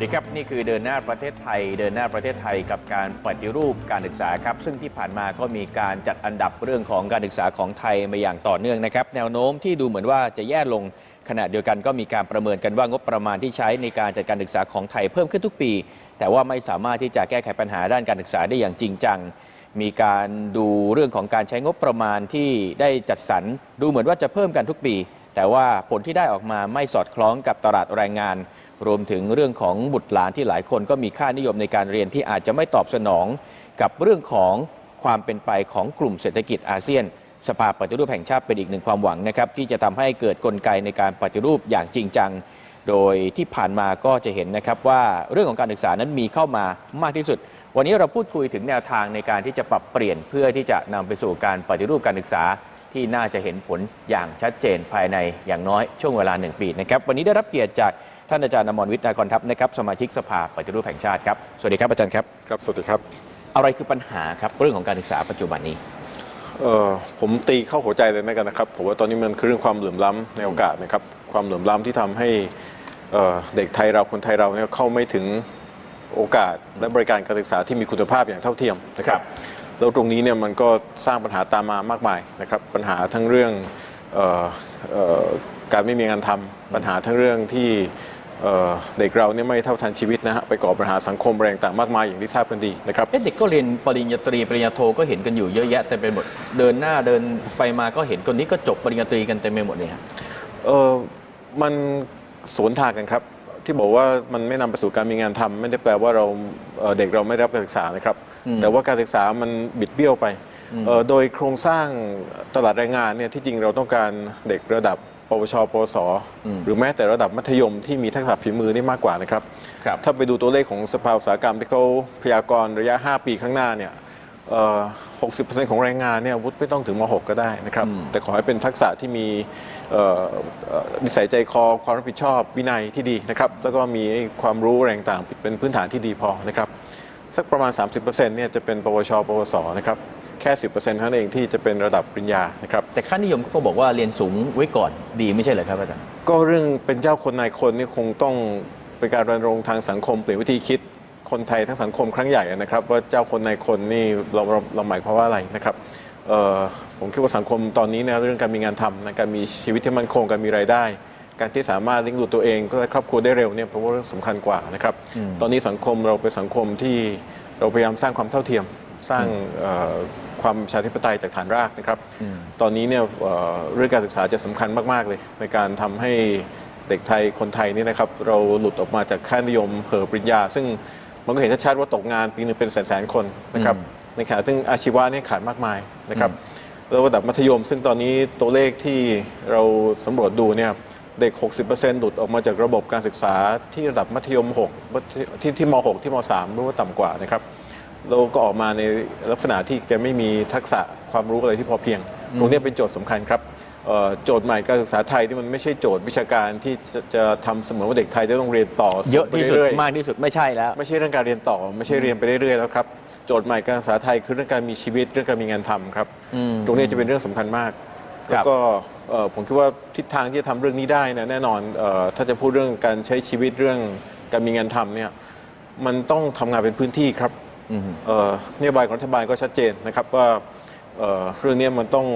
สดีครับ นี่คือเดินหน้าประเทศไทย เดินหน้าประเทศไทยกับการปฏิรูปการศึกษาครับ ซึ่งที่ผ่านมาก็มีการจัดอันดับเรื่องของการศึกษาของไทยมาอย่างต่อเนื่องนะครับ แนวโน้มที่ดูเหมือนว่าจะแย่ลงขณะเดียวกันก็มีการประเมินกันว่างบประมาณที่ใช้ในการจัดการศึกษาของไทยเพิ่มขึ้นทุกปี แต่ว่าไม่สามารถที่จะแก้ไขปัญหาด้านการศึกษาได้อย่างจริงจังมีการดูเรื่องของการใช้งบประมาณที่ได้จัดสรรดูเหมือนว่าจะเพิ่มกันทุกปี แต่ว่าผลที่ได้ออกมาไม่สอดคล้องกับตลาดแรงงาน รวมถึงเรื่องของบุตรหลานที่หลายคนก็มีค่านิยมในการเรียนที่อาจจะไม่ตอบสนอง กับเรื่องของความเป็นไปของกลุ่มเศรษฐกิจอาเซียน สภาปฏิรูปแห่งชาติเป็นอีกหนึ่งความหวังนะครับที่จะทำให้เกิดกลไกในการปฏิรูปอย่างจริงจัง โดยที่ผ่านมาก็จะเห็นนะครับว่าเรื่องของการศึกษานั้นมีเข้ามามากที่สุด วันนี้เราพูดคุยถึงแนวทางในการที่จะปรับเปลี่ยนเพื่อที่จะนำไปสู่การปฏิรูปการศึกษาที่น่าจะเห็นผลอย่างชัดเจนภายในอย่างน้อยช่วงเวลาหนึ่งปีนะครับ วันนี้ได้รับเกียรติจาก ท่านอาจารย์อมรวิทย์นากรทัพนะครับสมาชิกสภาปฏิรูปแห่งชาติครับสวัสดีครับอาจารย์ครับครับสวัสดีครับอะไรคือปัญหาครับเรื่องของการศึกษาปัจจุบันนี้เอ่อผมตีเข้าหัวใจเลยนะกันนะครับผมว่าตอนนี้มันคือเรื่องความเหลื่อมล้ำในโอกาสนะครับความเหลื่อมล้ำที่ทำให้เอ่อเด็กไทยเราคนไทยเราเนี่ยเข้าไม่ถึงโอกาสและบริการการศึกษาที่มีคุณภาพอย่างเท่าเทียมนะครับแล้วตรงนี้เนี่ยมันก็สร้างปัญหาตามมามากมายนะครับปัญหาทั้งเรื่องเอ่อเอ่อการไม่มีงานทำปัญหาทั้งเรื่องที่ เอ่อเด็กเราเนี่ยไม่เท่าทันชีวิตนะฮะไปก่อปัญหาสังคมแรงต่างมากมายอย่างที่ทราบกันดีนะครับเอ๊ะเด็กก็เรียนปริญญาตรีปริญญาโทก็เห็นกันอยู่เยอะแยะเต็มไปหมดเดินหน้าเดินไปมาก็เห็นคนนี้ก็จบปริญญาตรีกันเต็มไปหมดเลยครับเออมันสวนทางกันครับ ที่บอกว่ามันไม่นำไปสู่การมีงานทำไม่ได้แปลว่าเราเอ่อเด็กเราไม่ได้รับการศึกษานะครับอืมแต่ว่าการศึกษามันบิดเบี้ยวไปอืมเอ่อโดยโครงสร้างตลาดแรงงานเนี่ยที่จริงเราต้องการเด็กระดับ ปวชปวส หรือแม้แต่ระดับมัธยมที่มีทักษะฝีมือนี่มากกว่านะครับครับ ถ้าไปดูตัวเลขของสภาอุตสาหกรรมที่เขาพยากรณ์ระยะ 5 ปีข้างหน้าเนี่ยเอ่อ60%ของแรงงานเนี่ยวุฒิไม่ต้องถึงม .6 ก็ได้นะครับอืมแต่ขอให้เป็นทักษะที่มีเอ่อเอ่อนิสัยใจคอความรับผิดชอบวินัยที่ดีนะครับ แล้วก็มีไอ้ความรู้แรงต่างเป็นพื้นฐานที่ดีพอนะครับ สักประมาณ 30%เนี่ยจะเป็นปวช ปวสนะครับ แค่ 10%เท่านั้นเองที่จะเป็นระดับปริญญานะครับ แต่ค่านิยมก็บอกว่าเรียนสูงไว้ก่อนดีไม่ใช่เหรอครับอาจารย์ ก็เรื่องเป็นเจ้าคนนายคนนี่คงต้องเป็นการรณรงค์ทางสังคมเปลี่ยนวิธีคิดคนไทยทั้งสังคมครั้งใหญ่นะครับว่าเจ้าคนนายคนนี่เราเราเราหมายความว่าอะไรนะครับเอ่อผมคิดว่าสังคมตอนนี้เนี่ยเรื่องการมีงานทำนะการมีชีวิตที่มั่นคงการมีรายได้ การที่สามารถเลี้ยงดูตัวเองก็และครอบครัวได้เร็วเนี่ยเพราะว่าเรื่องสำคัญกว่านะครับอืมตอนนี้สังคมเราเป็นสังคมที่เราพยายามสร้างความเท่าเทียม สร้างเอ่อความประชาธิปไตยจากฐานรากนะครับอืมตอนนี้เนี่ยเอ่อเรื่องการศึกษาจะสำคัญมาก ๆ เลย ในการทำให้เด็กไทยคนไทยนี่นะครับ เราหลุดออกมาจากค่านิยมเหอปริญญา ซึ่งมันก็เห็นชัดๆว่าตกงานปีหนึงเป็นแสนๆคนนะครับอืมในขณะซึ่งอาชีวะเนี่ยขาดมากมายนะครับแล้วระดับมัธยม ซึ่งตอนนี้ตัวเลขที่เราสำรวจดูเนี่ยเด็ก 60%หลุดออกมาจากระบบการศึกษาที่ระดับมัธยม 6 ที่ที่ม 6 ที่ม 3 หรือว่าต่ำกว่านะครับ เราก็ออกมาในลักษณะที่แกไม่มีทักษะความรู้อะไรที่พอเพียง ตรงเนี้ยเป็นโจทย์สำคัญครับเอ่อโจทย์ใหม่การศึกษาไทยที่มันไม่ใช่โจทย์วิชาการที่จะจะทำเสมอว่าเด็กไทยจะต้องเรียนต่อเยอะที่สุดไปรื่ๆมากที่สุดไม่ใช่แล้ว ไม่ใช่เรื่องการเรียนต่อ ไม่ใช่เรียนไปเรื่อยๆแล้วครับโจทย์ใหม่การศึกษาไทยคือเรื่องการมีชีวิตเรื่องการมีงานทำครับอืมตรงนี้จะเป็นเรื่องสำคัญมากครัแล้บวก็เอ่อผมคิดว่าทิศทางที่จะทำเรื่องนี้ได้นะแน่นอนเออถ้าจะพูดเรื่องการใช้ชีวิตเรื่องการมีงานทำเนี่ยมันต้องทำงานเป็นพื้นที่ครับอืมเอ่อ นโยบายของรัฐบาลก็ชัดเจนนะครับว่าเอ่อเรื่องนี้มันต้อง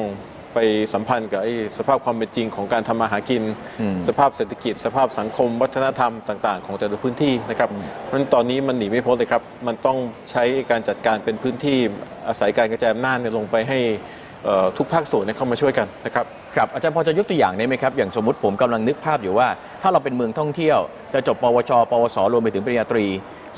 ไปสัมพันธ์กับไอ้สภาพความเป็นจริงของการทำมาหากินอืมสภาพเศรษฐกิจ สภาพสังคม วัฒนธรรมต่าง ๆ ของแต่ละพื้นที่นะครับเพราะฉะนั้นตอนนี้มันหนีไม่พ้นเลยครับ มันต้องใช้การจัดการเป็นพื้นที่อาศัยการกระจายอำนาจเนี่ยลงไปให้เอ่อทุกภาคส่วนเนี่ยเข้ามาช่วยกันนะครับ ครับอาจารย์พอจะยกตัวอย่างได้ไหมครับ อย่างสมมติผมกำลังนึกภาพอยู่ว่า ถ้าเราเป็นเมืองท่องเที่ยว จะจบปวช ปวส รวมไปถึงปริญญาตรี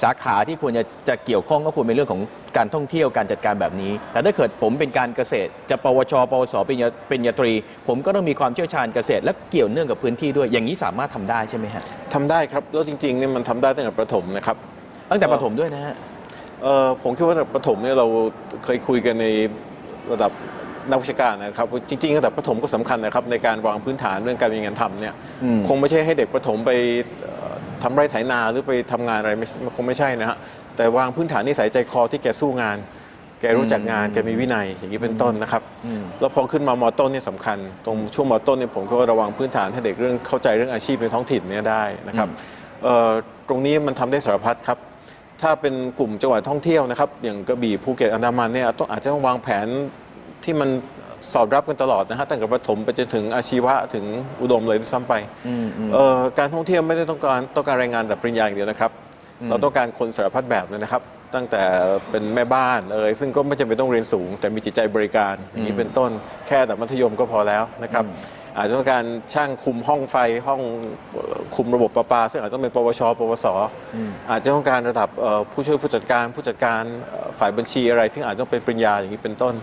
สาขาที่ควรจะจะเกี่ยวข้องก็ควรเป็นเรื่องของการท่องเที่ยวการจัดการแบบนี้ แต่ถ้าเกิดผมเป็นการเกษตร จะปวช ปวส ปริญญาปริญญาตรี ผมก็ต้องมีความเชี่ยวชาญเกษตร และเกี่ยวเนื่องกับพื้นที่ด้วยอย่างนี้สามารถทำได้ใช่ไหมฮะทำได้ครับแล้วจริงๆเนี่ยมันทำได้ตั้งแต่ประถมนะครับตั้งแต่ประถมด้วยนะฮะเอ่อผมคิดว่าระดับประถมเนี่ยเราเคยคุยกันในระดับ นักวิชาการนะครับจริงๆระดับประถมก็สำคัญนะครับในการวางพื้นฐานเรื่องการมีงานทำเนี่ยอืมคงไม่ใช่ให้เด็กประถมไปเอ่อทำไร่ไถนาหรือไปทำงานอะไรไม่คงไม่ใช่นะฮะแต่วางพื้นฐานนิสัยใจคอที่แกสู้งาน แกรู้จักงานอืมแกมีวินัยอย่างนี้เป็นต้นนะครับอืมแล้วพอขึ้นมามอต้นเนี่ยสำคัญ ตรงช่วงมอต้นเนี่ยผมก็ระวังพื้นฐานให้เด็กเรื่องเข้าใจเรื่องอาชีพในท้องถิ่นเนี่ยได้นะครับอืมเอ่อตรงนี้มันทำได้สารพัดครับถ้าเป็นกลุ่มจังหวัดท่องเที่ยวนะครับอย่างกระบี่ภูเก็ตอันดามันเนี่ยต้องอาจจะต้องวางแผน ที่มันสอดรับกันตลอดนะฮะตั้งแต่ประถมไปจนถึงอาชีวะถึงอุดมเลยด้วยซ้ำไปอืมอืมเอ่อการท่องเที่ยวไม่ได้ต้องการต้องการแรงงานแบบปริญญาอย่างเดียวนะครับอืมเราต้องการคนสารพัดแบบเลยนะครับ ตั้งแต่เป็นแม่บ้านเอ่ยซึ่งก็ไม่จำเป็นต้องเรียนสูง แต่มีจิตใจบริการอย่างนี้เป็นต้นแค่แต่มัธยมก็พอแล้วนะครับ อาจจะต้องการช่างคุมห้องไฟห้องเอ่อคุมระบบประปา ซึ่งอาจจะต้องเป็นปวช ปวส อาจจะต้องการระดับเอ่อผู้ช่วยผู้จัดการผู้จัดการเอ่อฝ่ายบัญชีอะไรที่อาจจะต้องเป็นปริญญาอย่างนี้เป็นต้น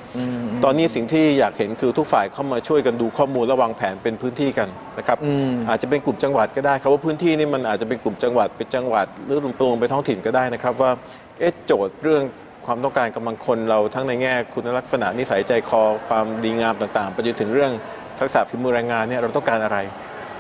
ตอนนี้สิ่งที่อยากเห็นคือทุกฝ่ายเข้ามาช่วยกันดูข้อมูลและวางแผนเป็นพื้นที่กันนะครับอืมอาจจะเป็นกลุ่มจังหวัดก็ได้ครับว่าพื้นที่นี่มันอาจจะเป็นกลุ่มจังหวัดเป็นจังหวัด หรือรวมๆไปท้องถิ่นก็ได้นะครับว่าเอ๊ะโจทย์เรื่องความต้องการกำลังคนเราทั้งในแง่คุณลักษณะนิสัยใจคอความดีงามต่างๆ ไปจนถึงเรื่อง ทักษะฝีมือแรงงานเนี่ยเราต้องการอะไร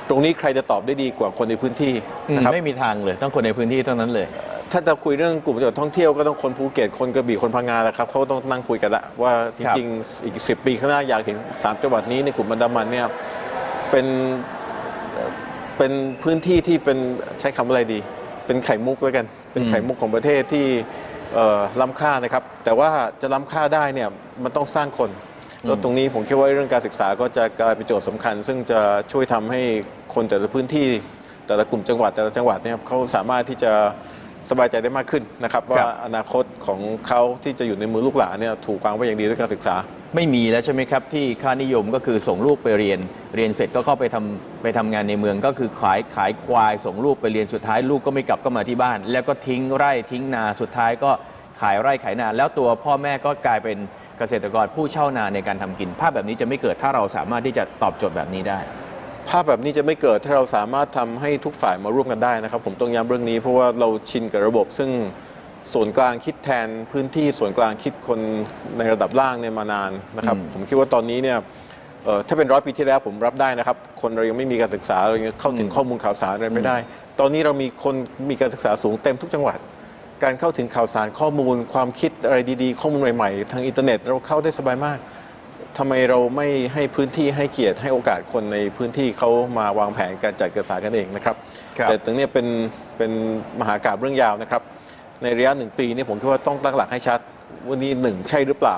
ตรงนี้ใครจะตอบได้ดีกว่าคนในพื้นที่อืมนะครับ ไม่มีทางเลยต้องคนในพื้นที่เท่านั้นเลย ถ้าจะคุยเรื่องกลุ่มจังหวัดท่องเที่ยวก็ต้องคนภูเก็ตคนกระบี่คนพังงาแหละครับเขาต้องนั่งคุยกันละว่าจครับ ริงๆอีกสิปีข้างหน้าอยากเห็นสามจังหวัดนี้ในกลุ่มอันดามันเนี่ยเป็นเอ่อเป็นพื้นที่ที่เป็นใช้คำอะไรดี เป็นไข่มุกแล้วกัน เป็นไข่มุกของประเทศที่เอ่อล้ำค่านะครับ แต่ว่าจะล้ำค่าได้เนี่ยมันต้องสร้างคน แล้วตรงนี้ผมคิดว่าเรื่องการศึกษาก็จะกลายเป็นโจทย์สำคัญ ซึ่งจะช่วยทำให้คนแต่ละพื้นที่ แต่ละกลุ่มจังหวัดแต่ละจังหวัดเนี่ยเขาสามารถที่จะสบายใจได้มากขึ้นนะครับว่าอนาคตของเขาที่จะอยู่ในมือลูกหลานเนี่ยถูกวางไว้อย่างดีด้วยการศึกษา ไม่มีแล้วใช่ไหมครับ ที่ค่านิยมก็คือส่งลูกไปเรียน เรียนเสร็จก็เข้าไปทำไปทำงานในเมืองก็คือขายขายควายส่งลูกไปเรียนสุดท้ายลูกก็ไม่กลับก็มาที่บ้าน แล้วก็ทิ้งไร่ทิ้งนาสุดท้ายก็ขายไร่ขายนาแล้วตัวพ่อแม่ก็กลายเป็น เกษตรกรผู้เช่านาในการทำกิน ภาพแบบนี้จะไม่เกิดถ้าเราสามารถที่จะตอบโจทย์แบบนี้ได้ ภาพแบบนี้จะไม่เกิดถ้าเราสามารถทำให้ทุกฝ่ายมาร่วมกันได้นะครับ ผมต้องย้ำเรื่องนี้เพราะว่าเราชินกับระบบซึ่งส่วนกลางคิดแทนพื้นที่ส่วนกลางคิดคนในระดับล่างเนี่ยมานานนะครับอืมผมคิดว่าตอนนี้เนี่ยเอ่อถ้าเป็นร้อยปีที่แล้วผมรับได้นะครับ คนเรายังไม่มีการศึกษาเรายังเข้าถึงข้อมูลข่าวสารอะไรไม่ได้ ตอนนี้เรามีคนมีการศึกษาสูงเต็มทุกจังหวัด การเข้าถึงข่าวสารข้อมูล ความคิดอะไรดีๆ ข้อมูลใหม่ๆ ทางอินเทอร์เน็ตเราเข้าได้สบายมากทำไมเราไม่ให้พื้นที่ให้เกียรติให้โอกาสคนในพื้นที่เขามาวางแผนการจัดการศึกษากันเองนะครับ ครับ แต่ตรงเนี้ยเป็นเป็นมหากาบเรื่องยาวนะครับ ในระยะหนึ่งปีนี่ผมคิดว่าต้องตั้งหลักให้ชัด วันนี้หนึ่งใช่หรือเปล่า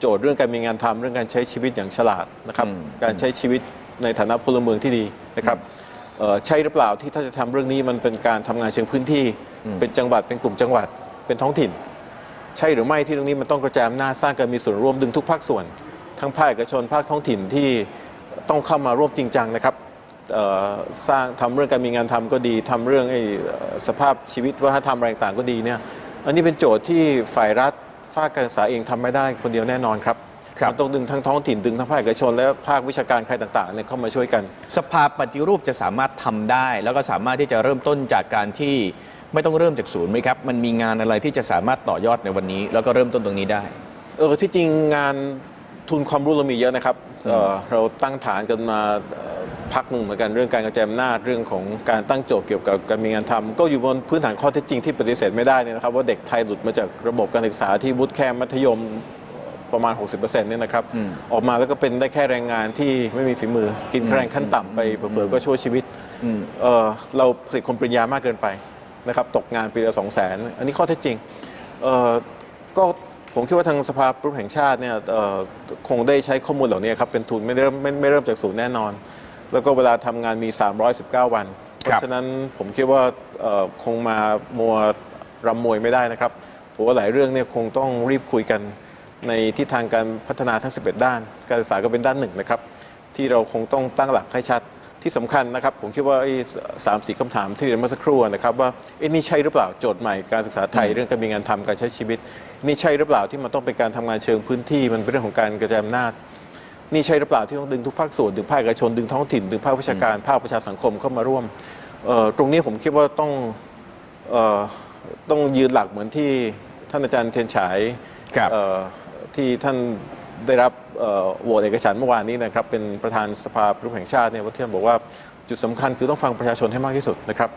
โจทย์เรื่องการมีงานทำเรื่องการใช้ชีวิตอย่างฉลาดนะครับ อืม การใช้ชีวิตในฐานะพลเมืองที่ดีนะครับเอ่อใช่หรือเปล่าที่ถ้าจะทำเรื่องนี้มันเป็นการทำงานเชิงพื้นที่ เป็นจังหวัดเป็นกลุ่มจังหวัดเป็นท้องถิ่น ใช่หรือไม่ที่ตรงนี้มันต้องกระจายอำนาจสร้างการมีส่วนร่วมดึงทุกภาคส่วน ทั้งภาคเอกชนภาคท้องถิ่นที่ต้องเข้ามาร่วมจริงจังนะครับเอ่อสร้างทำเรื่องการมีงานทำก็ดีทำเรื่องไอ้เอ่อสภาพชีวิตวัฒนธรรมอะไรต่างๆก็ดีเนี่ยอันนี้เป็นโจทย์ที่ฝ่ายรัฐภาคการศึกษาเองทำไม่ได้คนเดียวแน่นอนครับครับ มันต้องดึงทั้งท้องถิ่นดึงทั้งภาคเอกชน และภาควิชาการใครต่างๆเนี่ยเข้ามาช่วยกัน สภาปฏิรูปจะสามารถทำได้ แล้วก็สามารถที่จะเริ่มต้นจากการที่ ไม่ต้องเริ่มจากศูนย์ไหมครับ มันมีงานอะไรที่จะสามารถต่อยอดในวันนี้ แล้วก็เริ่มต้นตรงนี้ได้ เออที่จริงงานทุนความรู้เรามีเยอะนะครับเอ่อเราตั้งฐานกันมาเอ่อพักหนึ่งเหมือนกันเรื่องการกระจายอำนาจเรื่องของการตั้งโจทย์เกี่ยวกับการมีงานทำก็อยู่บนพื้นฐานข้อเท็จจริงที่ปฏิเสธไม่ได้เนี่ยนะครับว่าเด็กไทยหลุดมาจากระบบการศึกษาที่วุฒิแค่มัธยมประมาณ 60%เนี่ยนะครับอืม ออกมาแล้วก็เป็นได้แค่แรงงานที่ไม่มีฝีมือกินแค่แรงขั้นต่ำไปเผลอๆก็ช่วยชีวิตอืมเอ่อเราผลิตคนปริญญามากเกินไป นะครับตกงานปีละสองแสนอันนี้ข้อเท็จจริงเอ่อก็ผมคิดว่าทางสภาผู้แห่งชาติเนี่ยเอ่อคงได้ใช้ข้อมูลเหล่านี้ครับเป็นทุนไม่ได้เริ่มไม่ไม่เริ่มจากศูนย์แน่นอน แล้วก็เวลาทำงานมี 319 วัน เพครับราะฉะนั้นผมคิดว่าเอ่อคงมามัวรำมวยไม่ได้นะครับผมว่าหลายเรื่องเนี่ยคงต้องรีบคุยกันในทิศทางการพัฒนาทั้ง 11 ด้าน การศึกษาก็เป็นด้านหนึ่งนะครับ ที่เราคงต้องตั้งหลักให้ชัด ที่สำคัญนะครับผมคิดว่าไอ้สามสี่คำถามที่เรียนเมื่อสักครู่นะครับว่าเอ้นี่ใช่หรือเปล่าโจทย์ใหม่การศึกษาไทยเรื่องการมีงานทำการใช้ชีวิต นี่ใช่หรือเปล่าที่มันต้องเป็นการทำงานเชิงพื้นที่มันเป็นเรื่องของการกระจายอำนาจนี่ใช่หรือเปล่าที่ต้องดึงทุกภาคส่วนดึงภาคเอกชนดึงท้องถิ่นดึงภาควิชาการภาคประชาสังคมเข้ามาร่วมเอ่อตรงนี้ผมคิดว่าต้องเอ่อต้องยืนหลักเหมือนที่ท่านอาจารย์เทียนฉายครับเอ่อที่ท่าน ได้รับเอ่อโหวตเอกฉันท์เมื่อวานนี้นะครับเป็นประธานสภาผู้แห่งชาติเนี่ยว่าที่ท่านบอกว่าจุดสำคัญคือต้องฟังประชาชนให้มากที่สุดนะครับ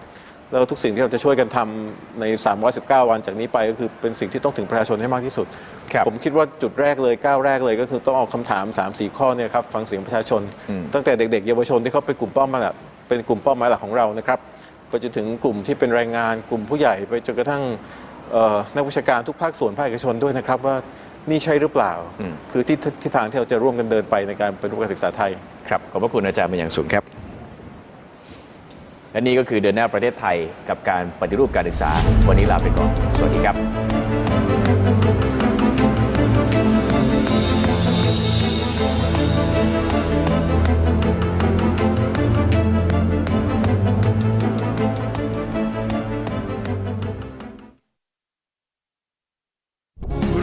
แล้วทุกสิ่งที่เราจะช่วยกันทำใน 319 วันจากนี้ไปก็คือเป็นสิ่งที่ต้องถึงประชาชนให้มากที่สุดครับผมคิดว่าจุดแรกเลยก้าวแรกเลยก็คือต้องเอาคำถาม 3 4 ข้อเนี่ยครับฟังเสียงประชาชนอืมตั้งแต่เด็กๆ เยาวชนที่เขาเป็นกลุ่มเป้าหมายหลักเป็นกลุ่มเป้าหมายหลักของเรานะครับไปจนถึงกลุ่มที่เป็นแรงงานกลุ่มผู้ใหญ่ไปจนกระทั่งเอ่อนักวิชาการทุกภาคส่วนภาคเอกชนด้วยนะครับว่า นี่ใช่หรือเปล่า อืม คือที่ที่ทางที่เราจะร่วมกันเดินไปในการปฏิรูปการศึกษาไทย ครับ ขอบพระคุณอาจารย์เป็นอย่างสูงครับ และนี่ก็คือเดินหน้าประเทศไทยกับการปฏิรูปการศึกษา วันนี้ลาไปก่อน สวัสดีครับ